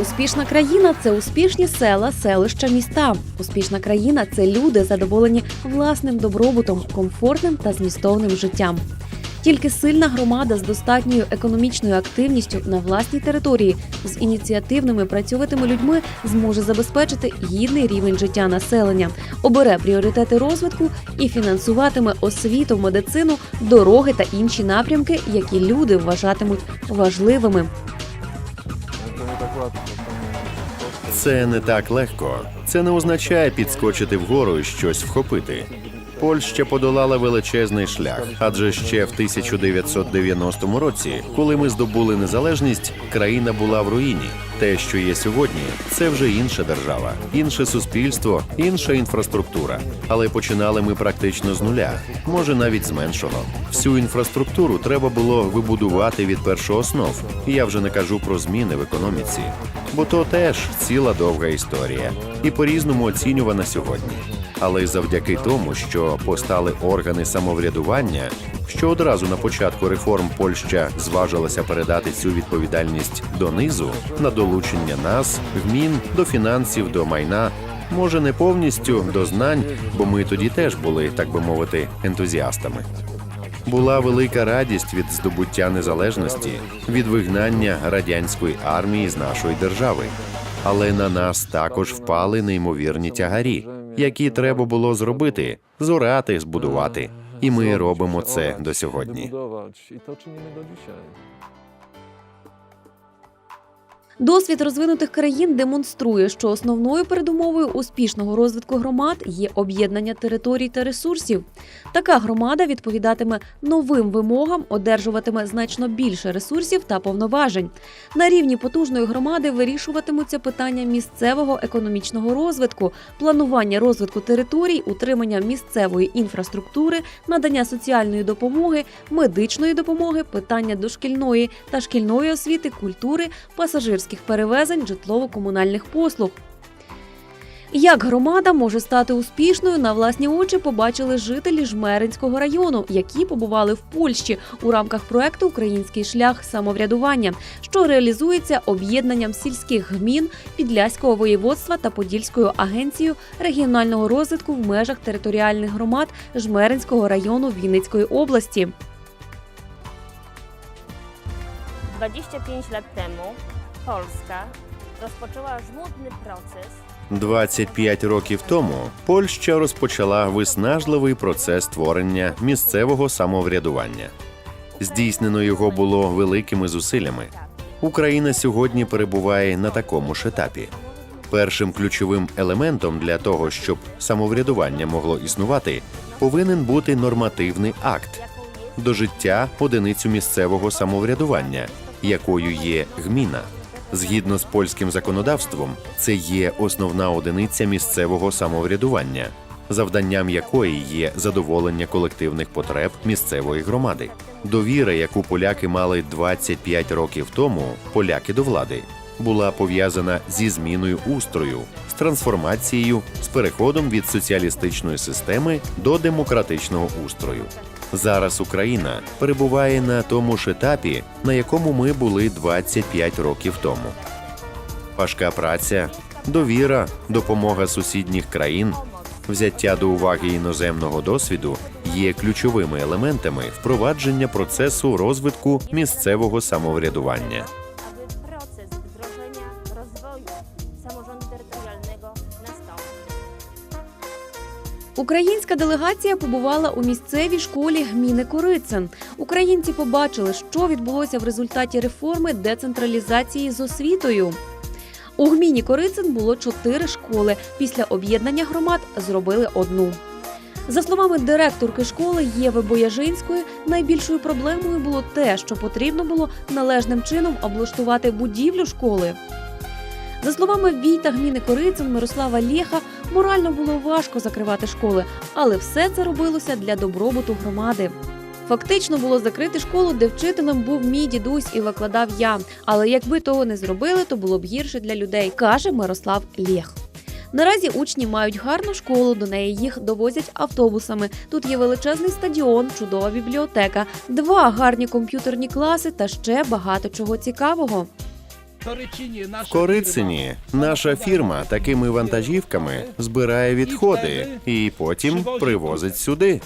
Успішна країна це успішні села, селища, міста. Успішна країна це люди, задоволені власним добробутом, комфортним та змістовним життям. Тільки сильна громада з достатньою економічною активністю на власній території з ініціативними працьовитими людьми зможе забезпечити гідний рівень життя населення, обере пріоритети розвитку і фінансуватиме освіту, медицину, дороги та інші напрямки, які люди вважатимуть важливими. Це не так легко. Це не означає підскочити вгору і щось вхопити. Польща подолала величезний шлях, адже ще в 1990 році, коли ми здобули незалежність, країна була в руїні. Те, що є сьогодні, це вже інша держава, інше суспільство, інша інфраструктура. Але починали ми практично з нуля, може навіть з меншого. Всю інфраструктуру треба було вибудувати від першооснов. Я вже не кажу про зміни в економіці, бо то теж ціла довга історія і по-різному оцінювана сьогодні. Але й завдяки тому, що постали органи самоврядування, що одразу на початку реформ Польща зважилася передати цю відповідальність донизу на долучення нас, гмін до фінансів, до майна. Може, не повністю до знань, бо ми тоді теж були, так би мовити, ентузіастами. Була велика радість від здобуття незалежності, від вигнання радянської армії з нашої держави. Але на нас також впали неймовірні тягарі, які треба було зробити, зорати, збудувати. І ми робимо це до сьогодні. Досвід розвинутих країн демонструє, що основною передумовою успішного розвитку громад є об'єднання територій та ресурсів. Така громада відповідатиме новим вимогам, одержуватиме значно більше ресурсів та повноважень. На рівні потужної громади вирішуватимуться питання місцевого економічного розвитку, планування розвитку територій, утримання місцевої інфраструктури, надання соціальної допомоги, медичної допомоги, питання дошкільної та шкільної освіти, культури, пасажирських перевезень, житлово-комунальних послуг. Як громада може стати успішною, на власні очі побачили жителі Жмеринського району, які побували в Польщі у рамках проекту Український шлях самоврядування, що реалізується об'єднанням сільських гмін Підляського воєводства та Подільською агенцією регіонального розвитку в межах територіальних громад Жмеринського району Вінницької області. 25 lat temu Polska rozpoczęła żmudny proces 25 років тому Польща розпочала виснажливий процес створення місцевого самоврядування. Здійснено його було великими зусиллями. Україна сьогодні перебуває на такому ж етапі. Першим ключовим елементом для того, щоб самоврядування могло існувати, повинен бути нормативний акт до життя одиницю місцевого самоврядування, якою є гміна. Згідно з польським законодавством, це є основна одиниця місцевого самоврядування, завданням якої є задоволення колективних потреб місцевої громади. Довіра, яку поляки мали 25 років тому, поляки до влади, була пов'язана зі зміною устрою, з трансформацією, з переходом від соціалістичної системи до демократичного устрою. Зараз Україна перебуває на тому ж етапі, на якому ми були 25 років тому. Важка праця, довіра, допомога сусідніх країн, взяття до уваги іноземного досвіду є ключовими елементами впровадження процесу розвитку місцевого самоврядування. proces wdrożenia rozwoju samorządu terytorialnego nastąpił. Українська делегація побувала у місцевій школі гміни Корицин. Українці побачили, що відбулося в результаті реформи децентралізації з освітою. У гміні Корицин було чотири школи. Після об'єднання громад зробили одну. За словами директорки школи Єви Бояжинської, найбільшою проблемою було те, що потрібно було належним чином облаштувати будівлю школи. За словами Війта гміни Корицин Мирослава Лєха, морально було важко закривати школи, але все це робилося для добробуту громади. Фактично було закрити школу, де вчителем був мій дідусь і викладав я. Але якби того не зробили, то було б гірше для людей, каже Мирослав Лєх. Наразі учні мають гарну школу, до неї їх довозять автобусами. Тут є величезний стадіон, чудова бібліотека, два гарні комп'ютерні класи та ще багато чого цікавого. В Корицині наша фірма такими вантажівками збирає відходи і потім привозить сюди.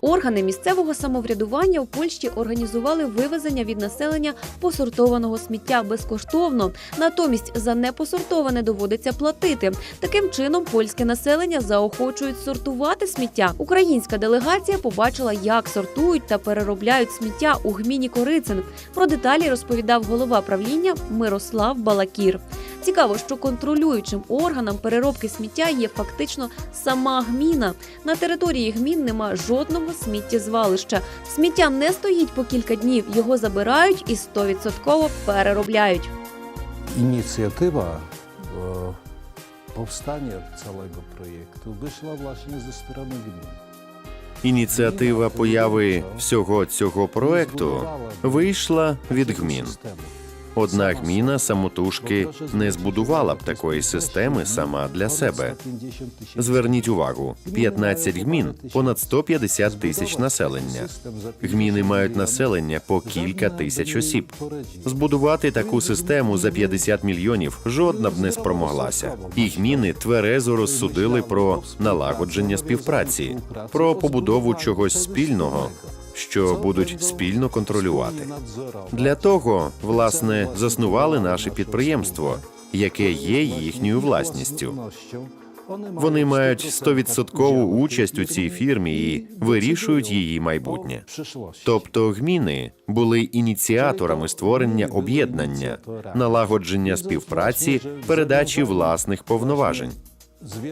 Органи місцевого самоврядування в Польщі організували вивезення від населення посортованого сміття безкоштовно. Натомість за непосортоване доводиться платити. Таким чином польське населення заохочують сортувати сміття. Українська делегація побачила, як сортують та переробляють сміття у гміні Корицин. Про деталі розповідав голова правління Мирослав Балакір. Цікаво, що контролюючим органом переробки сміття є фактично сама гміна. На території гмін нема жодного сміттєзвалища. Сміття не стоїть по кілька днів, його забирають і 100% переробляють. Inicjatywa e, powstania całego projektu wyszła właśnie ze strony gmin. Ініціатива появи всього цього проекту вийшла від гмін. Одна гміна самотужки не збудувала б такої системи сама для себе. Зверніть увагу: 15 гмін, понад 150 тисяч населення. Гміни мають населення по кілька тисяч осіб. Збудувати таку систему за 50 мільйонів жодна б не спромоглася. І гміни тверезо розсудили про налагодження співпраці, про побудову чогось спільного, що будуть спільно контролювати. Для того, власне, заснували наше підприємство, яке є їхньою власністю. Вони мають стовідсоткову участь у цій фірмі і вирішують її майбутнє. Тобто гміни були ініціаторами створення об'єднання, налагодження співпраці, передачі власних повноважень.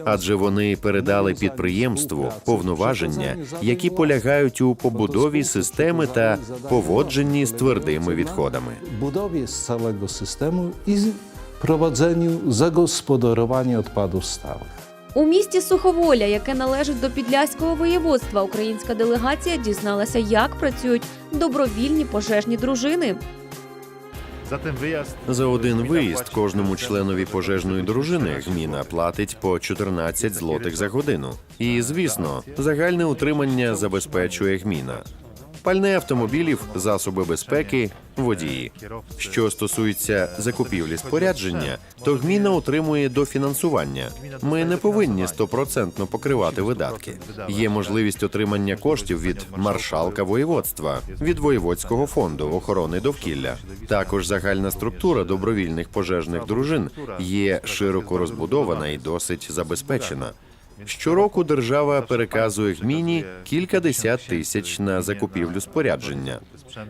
Адже вони передали підприємству повноваження, які полягають у побудові системи та поводженні з твердими відходами. budowie z całego systemu i z- prowadzeniu zagospodarowania odpadów. У місті Суховоля, яке належить до Підляського воєводства, українська делегація дізналася, як працюють добровільні пожежні дружини. За один виїзд кожному членові пожежної дружини гміна платить по 14 злотих за годину. І звісно, загальне утримання забезпечує гміна. Пальне автомобілів, засоби безпеки, водії. Що стосується закупівлі спорядження, то гміна отримує дофінансування. Ми не повинні стопроцентно покривати видатки. Є можливість отримання коштів від маршалка воєводства, від воєводського фонду охорони довкілля. Також загальна структура добровільних пожежних дружин є широко розбудована і досить забезпечена. Щороку держава переказує гміні кілька десят тисяч на закупівлю спорядження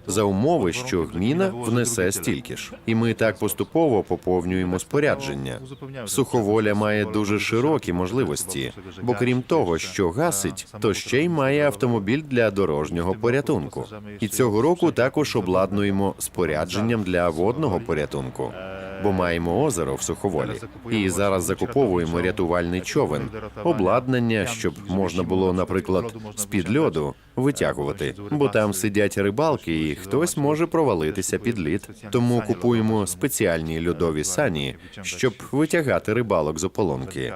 за умови, що гміна внесе стільки ж. І ми так поступово поповнюємо спорядження. Суховоля має дуже широкі можливості, бо крім того, що гасить, то ще й має автомобіль для дорожнього порятунку. І цього року також обладнуємо спорядженням для водного порятунку. Бо маємо озеро в суховолі, і зараз закуповуємо рятувальний човен, обладнання, щоб можна було, наприклад, з під льоду витягувати, бо там сидять рибалки, і хтось може провалитися під лід. Тому купуємо спеціальні льодові сані, щоб витягати рибалок з ополонки.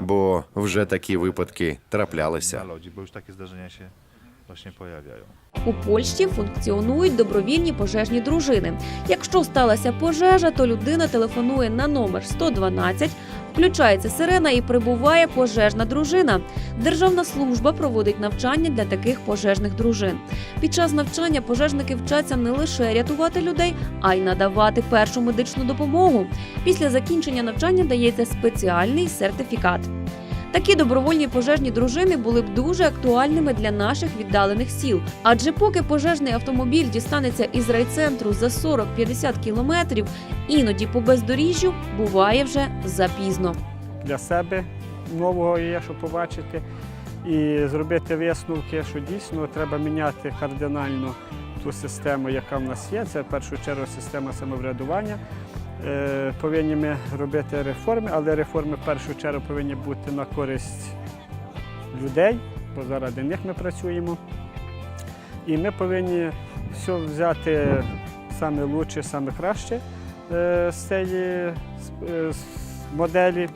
Бо вже такі випадки траплялися. Właśnie pojawiają. У Польщі функціонують добровільні пожежні дружини. Якщо сталася пожежа, то людина телефонує на номер 112, включається сирена і прибуває пожежна дружина. Державна служба проводить навчання для таких пожежних дружин. Під час навчання пожежники вчаться не лише рятувати людей, а й надавати першу медичну допомогу. Після закінчення навчання дається спеціальний сертифікат. Такі добровольні пожежні дружини були б дуже актуальними для наших віддалених сіл. Адже поки пожежний автомобіль дістанеться із райцентру за 40-50 кілометрів, іноді по бездоріжжю буває вже запізно. для себе нового є, що побачити, і зробити висновки, що дійсно треба міняти кардинально ту систему, яка в нас є. Це в першу чергу система самоврядування. Е, Повинні ми робити реформи, але реформи в першу чергу повинні бути на користь людей, бо заради них ми працюємо. І ми повинні все взяти саме лучше, саме краще е, з цієї е, моделі,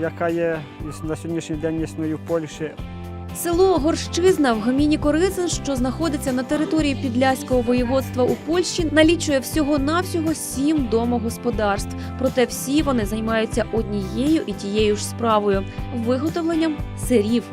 яка є на сьогоднішній день існує в Польщі. Село Горщизна в гміні Корицин, що знаходиться на території Підляського воєводства у Польщі, налічує всього навсього сім домогосподарств. Проте всі вони займаються однією і тією ж справою виготовленням сирів.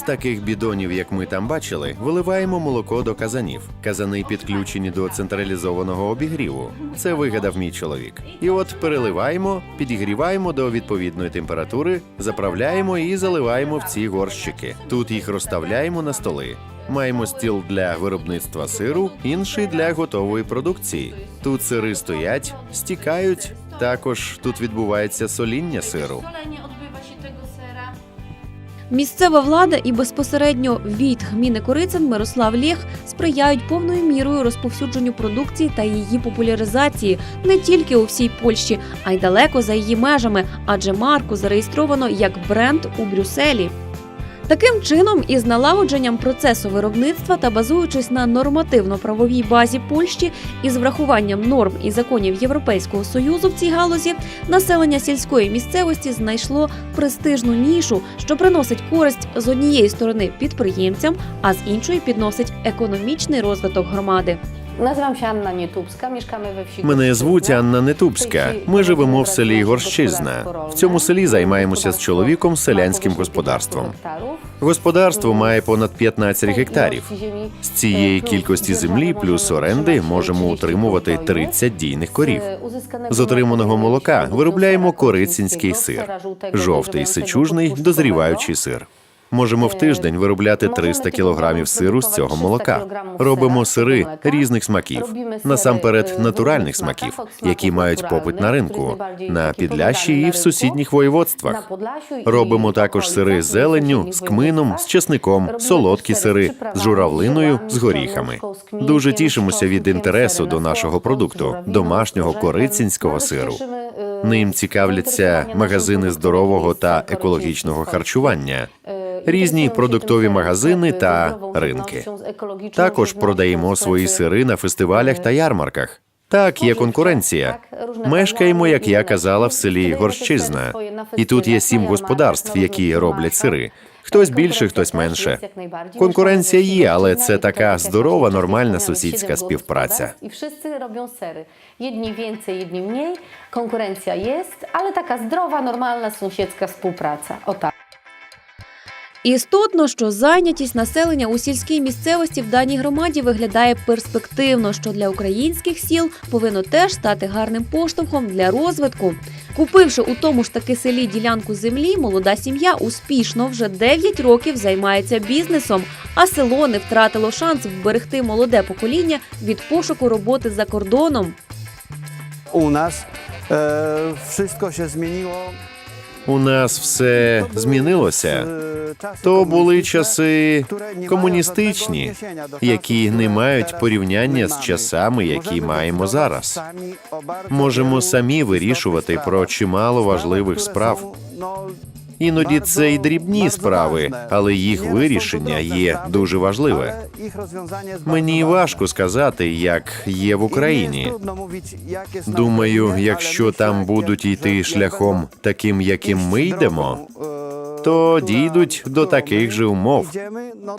З таких бідонів, як ми там бачили, виливаємо молоко до казанів. Казани підключені до централізованого обігріву. Це вигадав мій чоловік. І от переливаємо, підігріваємо до відповідної температури, заправляємо і заливаємо в ці горщики. Тут їх розставляємо на столи. Маємо стіл для виробництва сиру, інший для готової продукції. Тут сири стоять, стікають. Також тут відбувається соління сиру. Місцева влада і безпосередньо від гміни Корицин Мирослав Лєх сприяють повною мірою розповсюдженню продукції та її популяризації не тільки у всій Польщі, а й далеко за її межами, адже марку зареєстровано як бренд у Брюсселі. Таким чином, із налагодженням процесу виробництва та базуючись на нормативно-правовій базі Польщі із врахуванням норм і законів Європейського союзу в цій галузі, населення сільської місцевості знайшло престижну нішу, що приносить користь з однієї сторони підприємцям, а з іншої підносить економічний розвиток громади. Nazywam się Nietubska, mieszkamy we wsi. Мене звуть Анна Нетубська. Ми живемо в селі Горщизна. В цьому селі займаємося з чоловіком селянським господарством. Господарство має понад 15 гектарів. З цієї кількості землі плюс оренди можемо утримувати 30 дійних корів. З отриманого молока виробляємо корицинський сир, жовтий сичужний дозріваючий сир. Можемо в тиждень виробляти 300 кілограмів сиру з цього молока. Робимо сири різних смаків, насамперед натуральних смаків, які мають попит на ринку, на Підлящі і в сусідніх воєводствах. Робимо також сири з зеленню, з кмином, з чесником, солодкі сири, з журавлиною, з горіхами. Дуже тішимося від інтересу до нашого продукту, домашнього корицинського сиру. Ним цікавляться магазини здорового та екологічного харчування, різні продуктові магазини та ринки. Також продаємо свої сири на фестивалях та ярмарках. Так, є конкуренція. Мешкаємо, як я казала, в селі Горщизна. І тут є сім господарств, які роблять сири. Хтось більше, хтось менше. Конкуренція є, але це така здорова, нормальна сусідська співпраця. Wszyscy robią sery. Jedni więcej, jedni mniej. Konkurencja jest, ale taka zdrowa, normalna sąsiedzka współpraca. O tak. Істотно, що зайнятість населення у сільській місцевості в даній громаді виглядає перспективно, що для українських сіл повинно теж стати гарним поштовхом для розвитку. Купивши у тому ж таки селі ділянку землі, молода сім'я успішно вже 9 років займається бізнесом, а село не втратило шанс вберегти молоде покоління від пошуку роботи за кордоном. Nas e, wszystko się zmieniło. У нас все змінилося. То були часи комуністичні, які не мають порівняння з часами, які маємо зараз. Можемо самі вирішувати про чимало важливих справ. Іноді це й дрібні справи, але їх вирішення є дуже важливе. Мені важко сказати, як є в Україні. Думаю, якщо там будуть йти шляхом таким, яким ми йдемо, то дійдуть до таких же умов.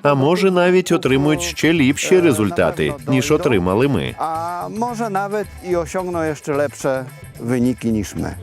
А може навіть отримують ще ліпші результати, ніж отримали ми. A może nawet i osiągną jeszcze lepsze wyniki niż my.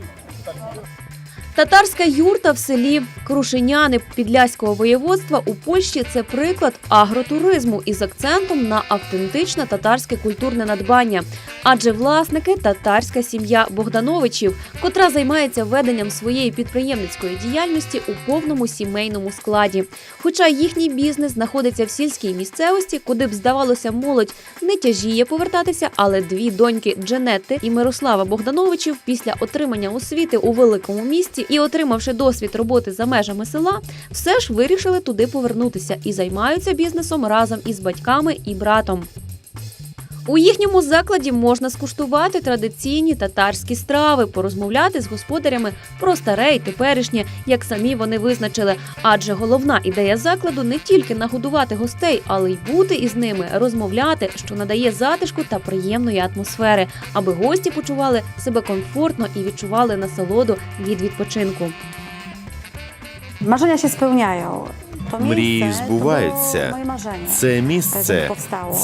Татарська юрта в селі Крушеняни Підляського воєводства у Польщі це приклад агротуризму із акцентом на автентичне татарське культурне надбання. Адже власники татарська сім'я Богдановичів, котра займається веденням своєї підприємницької діяльності у повному сімейному складі. Хоча їхній бізнес знаходиться в сільській місцевості, куди б здавалося, молодь не тяжіє повертатися, але дві доньки Дженетти і Мирослава Богдановичів після отримання освіти у великому місті і отримавши досвід роботи за межами села, все ж вирішили туди повернутися і займаються бізнесом разом із батьками і братом. У їхньому закладі можна скуштувати традиційні татарські страви, порозмовляти з господарями про старе і теперішнє, як самі вони визначили. Адже головна ідея закладу не тільки нагодувати гостей, але й бути із ними, розмовляти, що надає затишку та приємної атмосфери, аби гості почували себе комфортно і відчували насолоду від відпочинку. Marzenia się spełniają. Мрії збуваються. Це місце.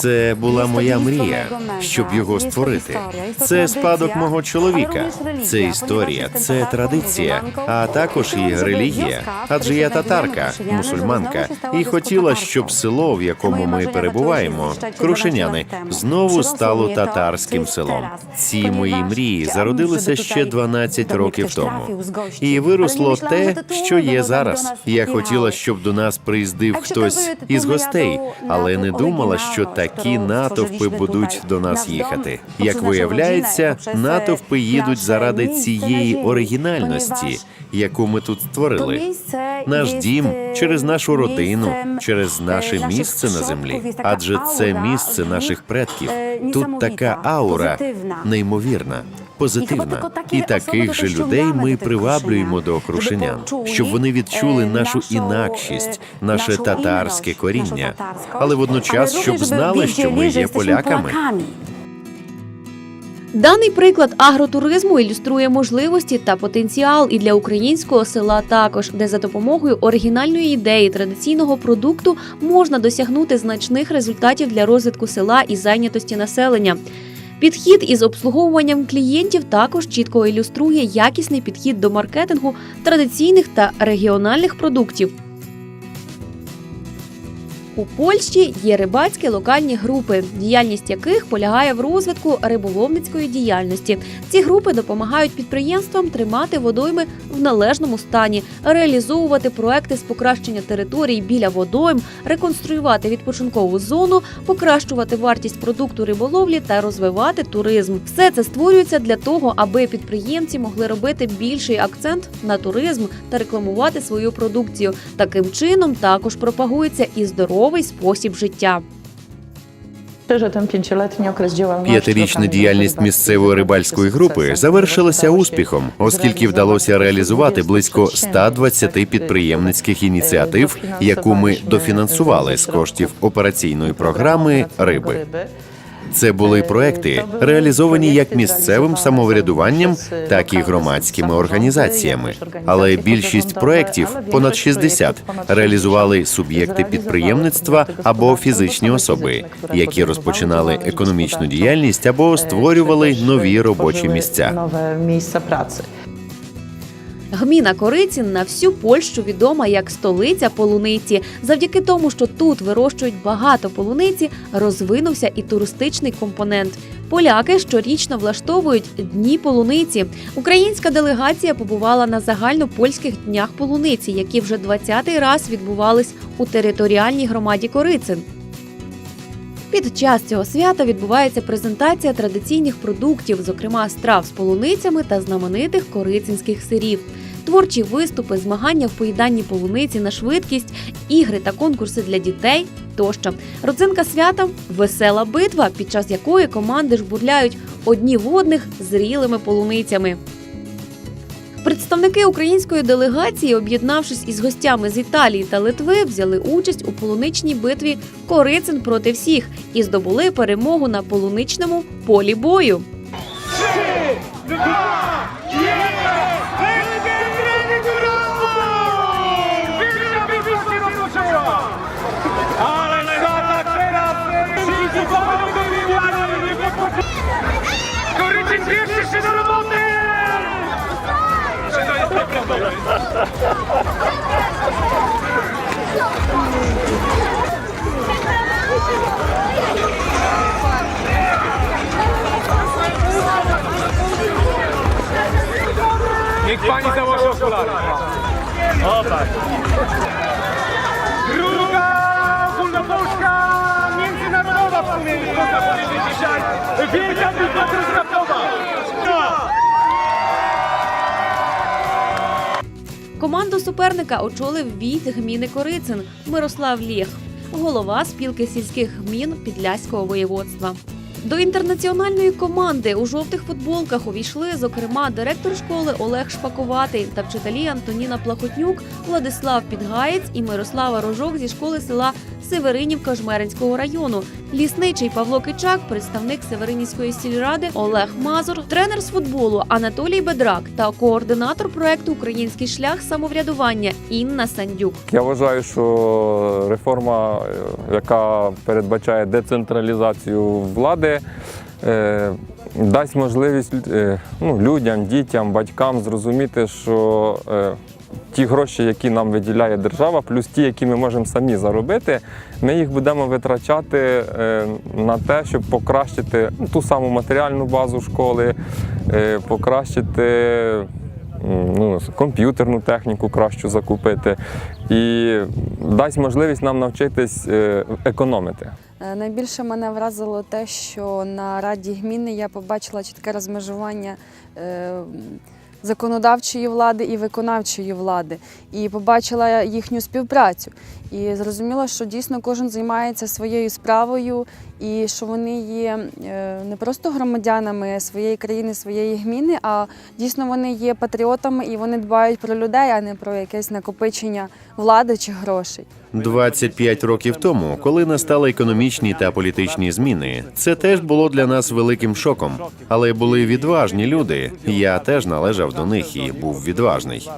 це була моя мрія, щоб його створити. Це спадок мого чоловіка, це історія, це традиція, а також і релігія. Адже я татарка, мусульманка, і хотіла, щоб село, в якому ми перебуваємо, крушеняни, знову стало татарським селом. Ці мої мрії зародилися ще 12 років тому. І виросло те, що є зараз. Я хотіла, щоб до нас приїздив хтось із гостей, але не думала, що такі натовпи будуть до нас їхати. Як виявляється, натовпи їдуть заради цієї оригінальності, яку ми тут створили. Наш дім через нашу родину, через наше місце на землі. Адже це місце наших предків. Тут така аура неймовірна. Позитивна. І таких же людей ми приваблюємо до крушенян, щоб вони відчули нашу інакшість, наше татарське коріння, але водночас, щоб знали, що ми є поляками. Даний приклад агротуризму ілюструє можливості та потенціал і для українського села також, де за допомогою оригінальної ідеї традиційного продукту можна досягнути значних результатів для розвитку села і зайнятості населення. Підхід із обслуговуванням клієнтів також чітко ілюструє якісний підхід до маркетингу традиційних та регіональних продуктів. У Польщі є рибацькі локальні групи, діяльність яких полягає в розвитку риболовницької діяльності. Ці групи допомагають підприємствам тримати водойми в належному стані, реалізовувати проекти з покращення територій біля водойм, реконструювати відпочинкову зону, покращувати вартість продукту риболовлі та розвивати туризм. Все це створюється для того, аби підприємці могли робити більший акцент на туризм та рекламувати свою продукцію. Таким чином також пропагується і здоровий спосіб життя. П'ятирічна діяльність місцевої рибальської групи завершилася успіхом, оскільки вдалося реалізувати близько 120 підприємницьких ініціатив, яку ми дофінансували з коштів операційної програми риби. Це були проекти, реалізовані як місцевим самоврядуванням, так і громадськими організаціями. Але більшість проєктів, понад 60, реалізували суб'єкти підприємництва або фізичні особи, які розпочинали економічну діяльність або створювали нові робочі місця. Гміна Корицін на всю Польщу відома як столиця полуниці. Завдяки тому, що тут вирощують багато полуниці, розвинувся і туристичний компонент. Поляки щорічно влаштовують дні полуниці. Українська делегація побувала на загальнопольських днях полуниці, які вже 20-й раз відбувались у територіальній громаді Корицин. Під час цього свята відбувається презентація традиційних продуктів, зокрема страв з полуницями та знаменитих корицинських сирів. Творчі виступи, змагання в поїданні полуниці на швидкість, ігри та конкурси для дітей тощо. Родзинка свята весела битва, під час якої команди жбурляють одні в одних зрілими полуницями. Представники української делегації, об'єднавшись із гостями з Італії та Литви, взяли участь у полуничній битві Корицин проти всіх і здобули перемогу на полуничному полі бою. Korycin pierwszy się do roboty! Niech pani założy okulary. O tak. Druga ogólnopolska międzynarodowa w sumie, można powiedzieć dzisiaj. Wielka bitwa суперника очолив війт гміни Корицин Мирослав Лєх, голова спілки сільських гмін Підляського воєводства. До інтернаціональної команди у жовтих футболках увійшли, зокрема, директор школи Олег Шпакуватий та вчителі Антоніна Плахотнюк, Владислав Підгаєць і Мирослава Рожок зі школи села Северинівка Жмеринського району, лісничий Павло Кичак, представник Северинівської сільради Олег Мазур, тренер з футболу Анатолій Бедрак та координатор проекту Український шлях самоврядування Інна Сандюк. Я вважаю, що реформа, е, яка передбачає децентралізацію влади, е, дасть можливість е, ну, людям, дітям, батькам зрозуміти, що ті гроші, які нам виділяє держава, плюс ті, які ми можемо самі заробити, ми їх будемо витрачати е, на те, щоб покращити ту саму матеріальну базу школи, е, покращити ну, комп'ютерну техніку кращу закупити і дасть можливість нам навчитись е, економити. Найбільше мене вразило те, що на Раді гміни я побачила чітке розмежування законодавчої влади і виконавчої влади, і побачила їхню співпрацю. І зрозуміла, що дійсно кожен займається своєю справою, і що вони є е, не просто громадянами своєї країни, своєї гміни, а дійсно вони є патріотами і вони дбають про людей, а не про якесь накопичення влади чи грошей. 25 років тому, коли настали економічні та політичні зміни, це теж було для нас великим шоком. Але були відважні люди. Я теж належав до них і був відважний,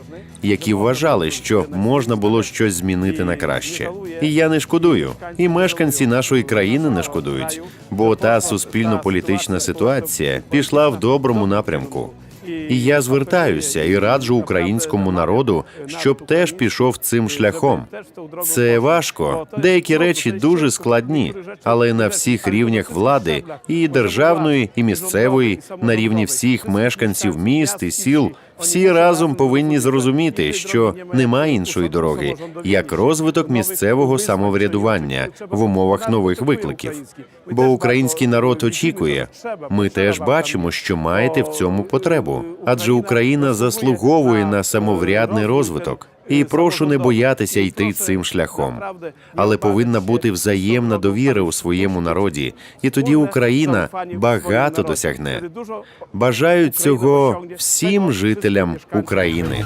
які вважали, що можна було щось змінити на краще. І я не шкодую, і мешканці нашої країни не шкодують, бо та суспільно-політична ситуація пішла в доброму напрямку. І я звертаюся і раджу українському народу, щоб теж пішов цим шляхом. Це важко. Деякі речі дуже складні, але на всіх рівнях влади і державної, і місцевої, на рівні всіх мешканців міст і сіл. Всі разом повинні зрозуміти, що немає іншої дороги, як розвиток місцевого самоврядування в умовах нових викликів. Бо український народ очікує. Ми теж бачимо, що маєте в цьому потребу, адже Україна заслуговує на самоврядний розвиток. І прошу не боятися йти цим шляхом. Але повинна бути взаємна довіра у своєму народі, і тоді Україна багато досягне. Бажаю цього всім жителям України.